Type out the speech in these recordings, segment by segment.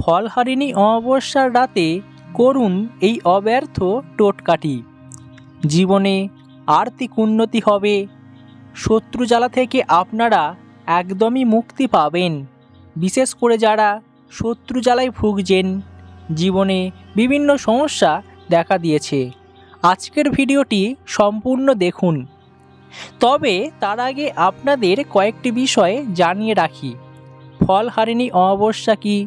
ফলহারিণী অমাবস্যার রাতে করুন এই অব্যর্থ টোটকাটি জীবনে আর্থিক উন্নতি হবে। শত্রু জ্বালা থেকে আপনারা একদমই মুক্তি পাবেন। বিশেষ করে যারা শত্রু জ্বালায় ভুগছেন, জীবনে বিভিন্ন সমস্যা দেখা দিয়েছে। আজকের ভিডিওটি সম্পূর্ণ দেখুন। তবে তার আগে আপনাদের কয়েকটি বিষয় জানিয়ে রাখি। ফলহারিণী অমাবস্যা কী?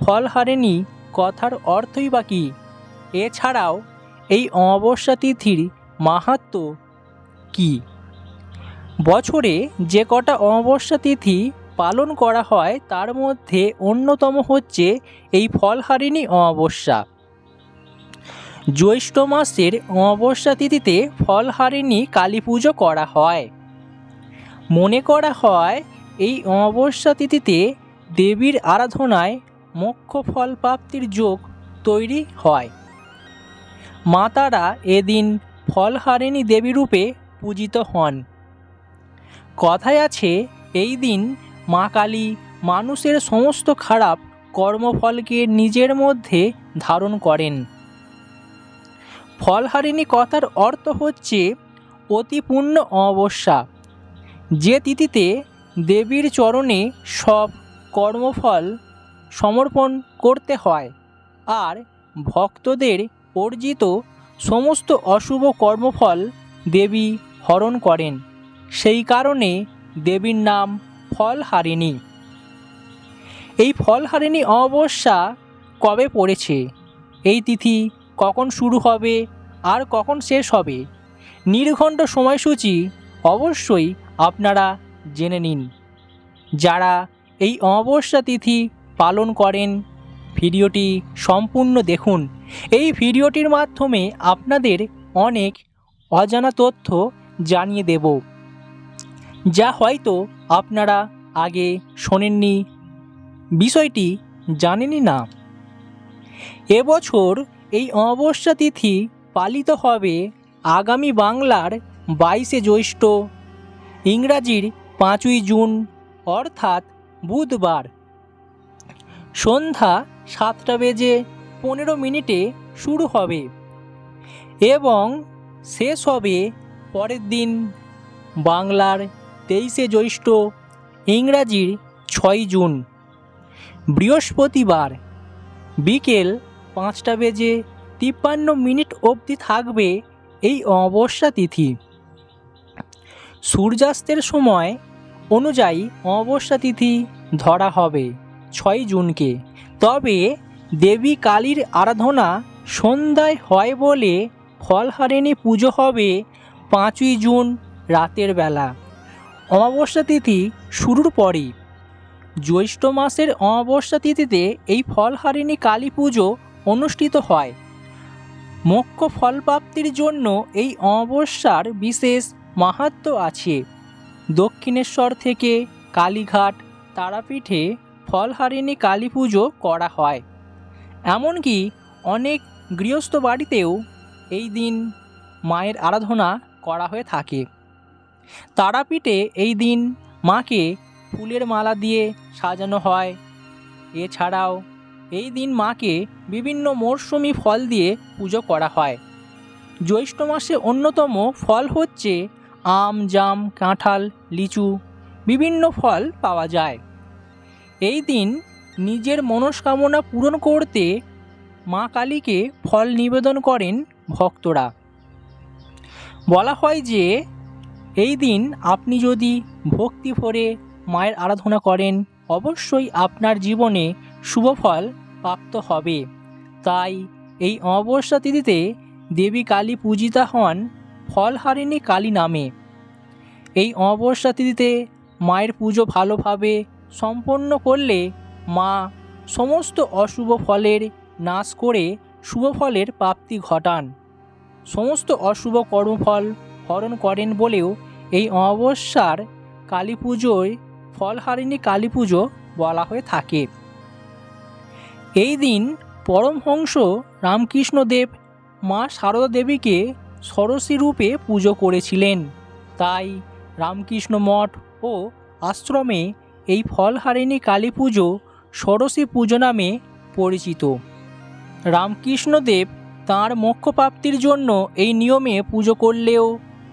ফলহারিণী কথার অর্থই বা কী? এছাড়াও, এই অমাবস্যা তিথির মাহাত্ম কী? বছরে যে কটা অমাবস্যা তিথি পালন করা হয়, তার মধ্যে অন্যতম হচ্ছে এই ফলহারিণী অমাবস্যা। জ্যৈষ্ঠ মাসের অমাবস্যা তিথিতে ফলহারিণী কালী পুজো করা হয়। মনে করা হয়, এই অমাবস্যা তিথিতে দেবীর আরাধনায় মোক্ষ ফল প্রাপ্তির যোগ তৈরি হয়। মা তারা এদিন ফলহারিণী দেবী রূপে পূজিত হন। কথায় আছে, এই দিন মা কালী মানুষের সমস্ত খারাপ কর্মফলকে নিজের মধ্যে ধারণ করেন। ফলহারিণী কথার অর্থ হচ্ছে অতিপূর্ণ অমাবস্যা। যে তিথিতে দেবীর চরণে সব কর্মফল সমর্পণ করতে হয়। আর ভক্তদের অর্জিত সমস্ত অশুভ কর্মফল দেবী হরণ করেন। সেই কারণে দেবীর নাম ফলহারিণী। এই ফলহারিণী অমাবস্যা কবে পড়েছে? এই তিথি কখন শুরু হবে? আর কখন শেষ হবে? নির্ঘণ্ট সময়সূচি অবশ্যই আপনারা জেনে নিন। যারা এই অমাবস্যা তিথি পালন করেন। ভিডিওটি সম্পূর্ণ দেখুন। এই ভিডিওটির মাধ্যমে আপনাদের অনেক অজানা তথ্য জানিয়ে দেব। যা হয়তো আপনারা আগে শোনেননি। বিষয়টি জানেনই না। এবছর এই অমাবস্যা তিথি পালিত হবে আগামী বাংলার বাইশে জ্যৈষ্ঠ, ইংরাজির পাঁচই জুন, অর্থাৎ বুধবার। সন্ধ্যা সাতটা বেজে পনেরো মিনিটে শুরু হবে এবং শেষ হবে পরের দিন বাংলার তেইশে জ্যৈষ্ঠ, ইংরাজির ছয় জুন। বৃহস্পতিবার বিকেল পাঁচটা বেজে তিপ্পান্ন মিনিট অবধি থাকবে এই অমাবস্যা তিথি। সূর্যাস্তের সময় অনুযায়ী অমাবস্যা তিথি ধরা হবে। ছয় জুনকে। তবে দেবী কালীর আরাধনা সন্ধ্যায় হয় বলে ফলহারিণী পুজো হবে পাঁচই জুন রাতের বেলা। অমাবস্যা তিথি শুরুর পরই। জ্যৈষ্ঠ মাসের অমাবস্যা তিথিতে এই ফলহারিণী কালী পুজো অনুষ্ঠিত হয়। মোক্ষ ফলপ্রাপ্তির জন্য এই অমাবস্যার বিশেষ মাহাত্ম আছে। দক্ষিণেশ্বর থেকে কালীঘাট তারাপীঠে ফলহারিণী কালী পুজো করা হয়। এমনকি অনেক গৃহস্থ বাড়িতেও এই দিন মায়ের আরাধনা করা হয়ে থাকে। তারাপীঠে এই দিন মাকে ফুলের মালা দিয়ে সাজানো হয়। এছাড়াও এই দিন মাকে বিভিন্ন মরশুমি ফল দিয়ে পুজো করা হয়। জ্যৈষ্ঠ মাসে অন্যতম ফল হচ্ছে আম, জাম, কাঁঠাল, লিচু বিভিন্ন ফল পাওয়া যায়। এই দিন নিজের মনস্কামনা পূরণ করতে মা কালীকে ফল নিবেদন করেন ভক্তরা। বলা হয় যে, এই দিন আপনি যদি ভক্তি ভরে মায়ের আরাধনা করেন, অবশ্যই আপনার জীবনে শুভ ফল প্রাপ্ত হবে। তাই এই অমাবস্যা তিথিতে দেবী কালী পূজিতা হন ফলহারিণী কালী নামে। এই অমাবস্যা তিথিতে মায়ের পুজো ভালোভাবে সম্পন্ন করলে মা সমস্ত অশুভ ফলের নাশ করে শুভ ফলের প্রাপ্তি ঘটান। সমস্ত অশুভ কর্মফল হরণ করেন বলেও এই অমাবস্যার কালী পুজোয় ফলহারিণী কালী পুজো বলা হয়ে থাকে। এই দিন পরমহংস রামকৃষ্ণদেব মা সারদা দেবীকে সরস্বী রূপে পুজো করেছিলেন। তাই রামকৃষ্ণ মঠ ও আশ্রমে এই ফলহারিণী কালী পুজো ষোড়শী পুজো নামে পরিচিত। রামকৃষ্ণদেব তাঁর মোক্ষপ্রাপ্তির জন্য এই নিয়মে পুজো করলেও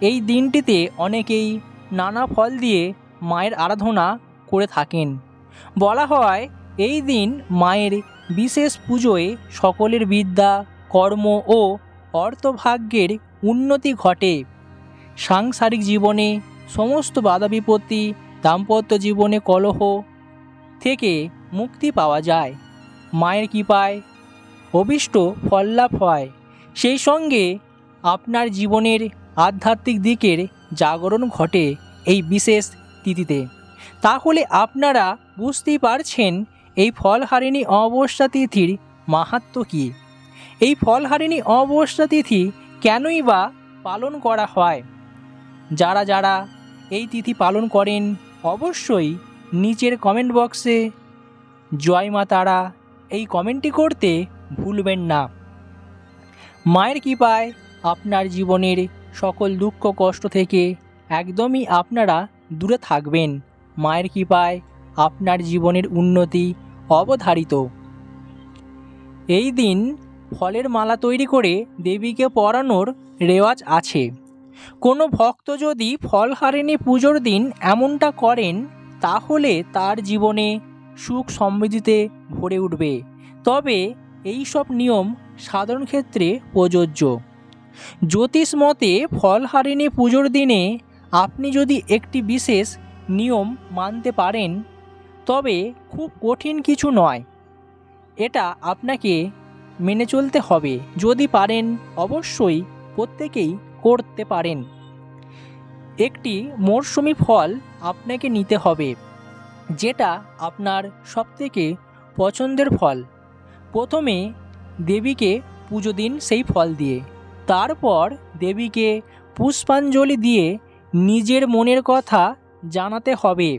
এই দিনটিতে অনেকেই নানা ফল দিয়ে মায়ের আরাধনা করে থাকেন। বলা হয়, এই দিন মায়ের বিশেষ পুজোয় সকলের বিদ্যা, কর্ম ও অর্থভাগ্যের উন্নতি ঘটে। সাংসারিক জীবনে সমস্ত বাধা বিপত্তি দাম্পত্য জীবনে কলহ থেকে মুক্তি পাওয়া যায়। মায়ের কৃপায় অভিষ্ট ফললাভ হয়। সেই সঙ্গে আপনার জীবনের আধ্যাত্মিক দিকের জাগরণ ঘটে এই বিশেষ তিথিতে। তাহলে আপনারা বুঝতেই পারছেন এই ফলহারিণী অমাবস্যা তিথির মাহাত্ম্য কী? এই ফলহারিণী অমাবস্যা তিথি কেনই বা পালন করা হয়? যারা যারা এই তিথি পালন করেন অবশ্যই নিচের কমেন্ট বক্সে জয় মা তারা এই কমেন্টটি করতে ভুলবেন না। মায়ের কৃপায় আপনার জীবনের সকল দুঃখ কষ্ট থেকে একদমই আপনারা দূরে থাকবেন। মায়ের কৃপায় আপনার জীবনের উন্নতি অবধারিত। এই দিন ফলের মালা তৈরি করে দেবীকে পরানোর রেওয়াজ আছে। কোনো ভক্ত যদি ফলহারিণী পুজোর দিন এমনটা করেন, তাহলে তার জীবনে সুখ সমৃদ্ধিতে ভরে উঠবে। তবে এই সব নিয়ম সাধারণ ক্ষেত্রে প্রযোজ্য। জ্যোতিষ মতে ফলহারিণী পুজোর দিনে আপনি যদি একটি বিশেষ নিয়ম মানতে পারেন, তবে খুব কঠিন কিছু নয়। এটা আপনাকে মেনে চলতে হবে। যদি পারেন, অবশ্যই প্রত্যেকেই করতে পারেন। একটি মরশুমি ফল আপনাকে নিতে হবে, যেটা আপনার সবথেকে পছন্দের ফল। প্রথমে দেবীকে পুজো দিন সেই ফল দিয়ে। তারপর দেবীকে পুষ্পাঞ্জলি দিয়ে নিজের মনের কথা জানাতে হবে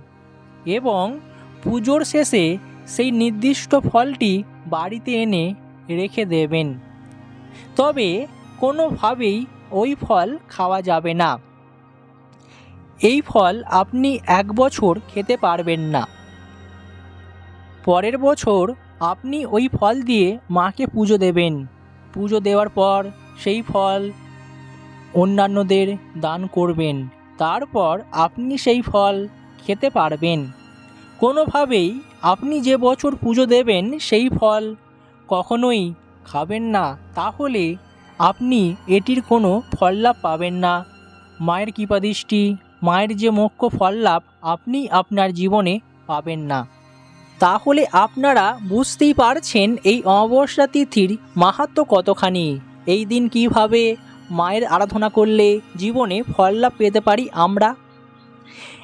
এবং পুজোর শেষে সেই নির্দিষ্ট ফলটি বাড়িতে এনে রেখে দেবেন। তবে কোনোভাবেই ওই ফল খাওয়া যাবে না। এই ফল আপনি এক বছর খেতে পারবেন না। পরের বছর আপনি ওই ফল দিয়ে মাকে পুজো দেবেন। পুজো দেওয়ার পর সেই ফল অন্যান্যদের দান করবেন। তারপর আপনি সেই ফল খেতে পারবেন। কোনোভাবেই আপনি যে বছর পুজো দেবেন সেই ফল কখনোই খাবেন না। তাহলে আপনি এটির কোনো ফল লাভ পাবেন না। মায়ের কৃপাদৃষ্টি মায়ের যে মোক্ষ ফল লাভ আপনি আপনার জীবনে পাবেন না। তাহলে আপনারা বুঝতেই পারছেন এই অমাবস্যা তিথির মাহাত্ম্য কতখানি। এই দিন কীভাবে মায়ের আরাধনা করলে জীবনে ফল লাভ পেতে পারি আমরা?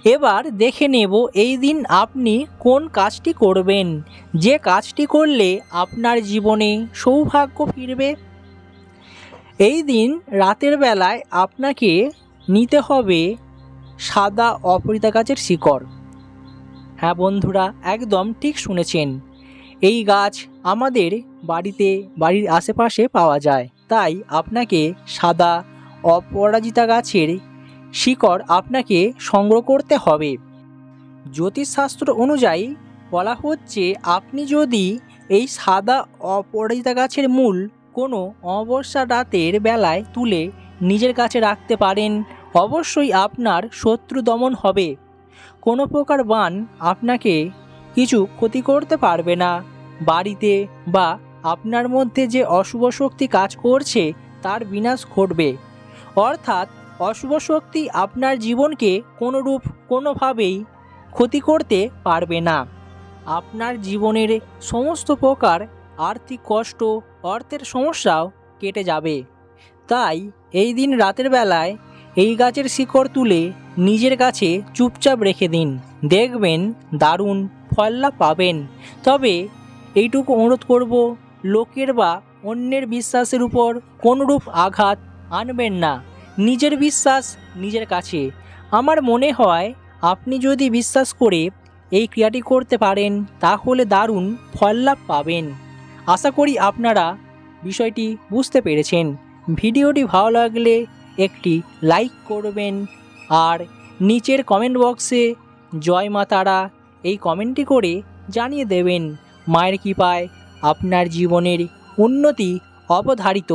এবার দেখে নেব এই দিন আপনি কোন কাজটি করবেন। যে কাজটি করলে আপনার জীবনে সৌভাগ্য ফিরবে। এই দিন রাতের বেলায় আপনাকে নিতে হবে সাদা অপরিতা গাছের শিকড়। হ্যাঁ বন্ধুরা, একদম ঠিক শুনেছেন। এই গাছ আমাদের বাড়িতে, বাড়ির আশেপাশে পাওয়া যায়। তাই আপনাকে সাদা অপরাজিতা গাছের শিকড় আপনাকে সংগ্রহ করতে হবে। জ্যোতিষশাস্ত্র অনুযায়ী বলা হচ্ছে, আপনি যদি এই সাদা অপরাজিতা গাছের মূল কোনো অমাবস্যা রাতের বেলায় তুলে নিজের কাছে রাখতে পারেন, অবশ্যই আপনার শত্রু দমন হবে। কোনো প্রকার বান আপনাকে কিছু ক্ষতি করতে পারবে না। বাড়িতে বা আপনার মধ্যে যে অশুভ শক্তি কাজ করছে, তার বিনাশ ঘটবে। অর্থাৎ অশুভ শক্তি আপনার জীবনকে কোনোরূপ কোনোভাবেই ক্ষতি করতে পারবে না। আপনার জীবনের সমস্ত প্রকার আর্থিক কষ্ট অর্থের সমস্যাও কেটে যাবে। তাই এই দিন রাতের বেলায় এই গাছের শিকড় তুলে নিজের কাছে চুপচাপ রেখে দিন। দেখবেন দারুণ ফললাভ পাবেন। তবে এইটুকু অনুরোধ করব, লোকের বা অন্যের বিশ্বাসের উপর কোনরূপ আঘাত আনবেন না। নিজের বিশ্বাস নিজের কাছে। আমার মনে হয় আপনি যদি বিশ্বাস করে এই ক্রিয়াটি করতে পারেন, তাহলে দারুণ ফললাভ পাবেন। আশা করি আপনারা বিষয়টি বুঝতে পেরেছেন। ভিডিওটি ভালো লাগলে একটি লাইক করবেন আর নিচের কমেন্ট বক্সে জয় মা তারা এই কমেন্টটি করে জানিয়ে দেবেন। মায়ের কৃপায় আপনার জীবনের উন্নতি অবধারিত।